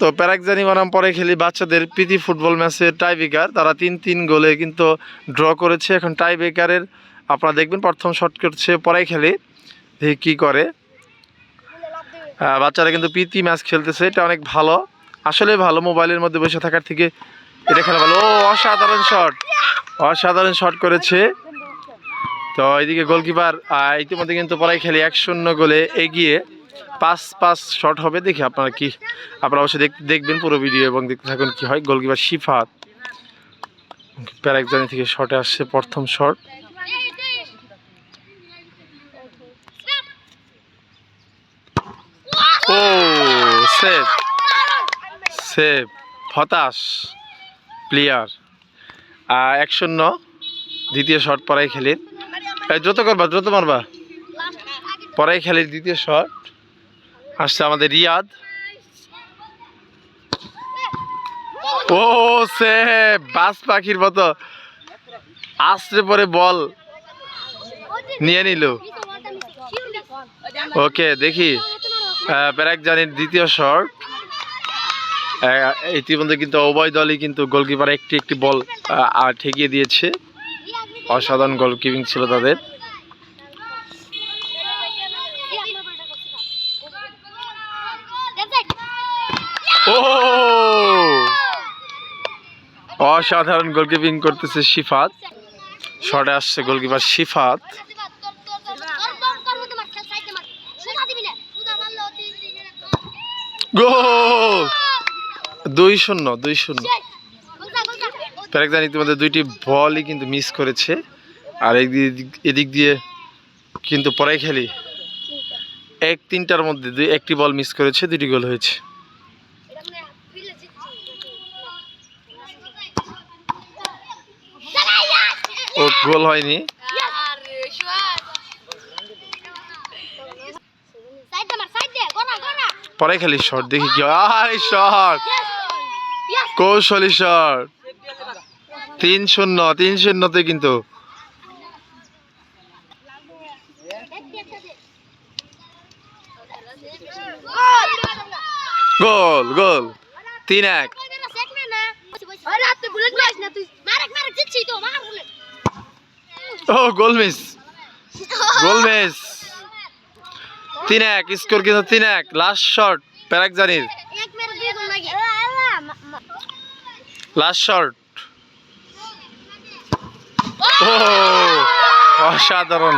তো প্যারাকজানি বনাম, পরে খেলি বাচ্চাদের প্রীতি ফুটবল ম্যাচের টাই ব্রেকার তারা তিন তিন গোলে কিন্তু ড্র করেছে। এখন টাই ব্রেকারের আপনারা দেখবেন, প্রথম শট করছে পরে খেলি কী করে। বাচ্চারা কিন্তু প্রীতি ম্যাচ খেলতেছে, এটা অনেক ভালো। আসলে ভালো, মোবাইলের মধ্যে বসে থাকার থেকে এটা খেলা ভালো। ও, অসাধারণ শট! অসাধারণ শট করেছে। তো এইদিকে গোলকিপার ইতিমধ্যে কিন্তু পরাই খেলি, এক শূন্য গোলে এগিয়ে। পাঁচ পাঁচ শট হবে, দেখি আপনারা কি, আপনারা অবশ্যই দেখ- দেখবেন পুরো ভিডিও এবং দেখতে থাকুন কি হয়। গোলকিপার শিফাত প্যারাকজানি থেকে শটে আসছে প্রথম শট ও সেভ সেভ হতাশ প্লেয়ার এক শূন্য দ্বিতীয় শট পরাই খেলির যত করবা, দ্রুত মারবা। পরাই খেলির দ্বিতীয় শট আসছে আমাদের রিয়াদ। ও সে বাস পাখির মতো। আসতে পরে বল। নিয়ে নিল। ওকে, দেখি। প্যারাকজানির দ্বিতীয় শট। ইতিমধ্যে কিন্তু উভয় দলই কিন্তু গোলকিপার একটি একটি বল ঠেকিয়ে দিয়েছে। অসাধারণ গোলকিপিং ছিল তাদের। অসাধারণ গোলকিপিং করতেছে শিফাত। শটে আসছে গোলকিপার শিফাত। গোল! দুই শূন্য দুই শূন্য। প্যারাকজান ইতিমধ্যে দুইটি বলই কিন্তু মিস করেছে। আর এদিক দিয়ে কিন্তু পরে খেলি। এক তিনটার মধ্যে দুই, একটি বল মিস করেছে দুটি গোল হয়েছে। গোল হয়নি। পরে খেলি শট দেখি কি। আরে শট কৌশলী শট তিন শূন্য, তিন শূন্যতে কিন্তু। গোল গোল। তিন এক। ও গোল মিস গোল মিস তিন এক স্কোর কিন্তু তিন এক লাস্ট শট প্যারাকজানির লাস্ট শট ও, অসাধারণ।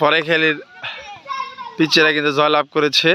পরে খেলির পিচেরা কিন্তু জয়লাভ করেছে।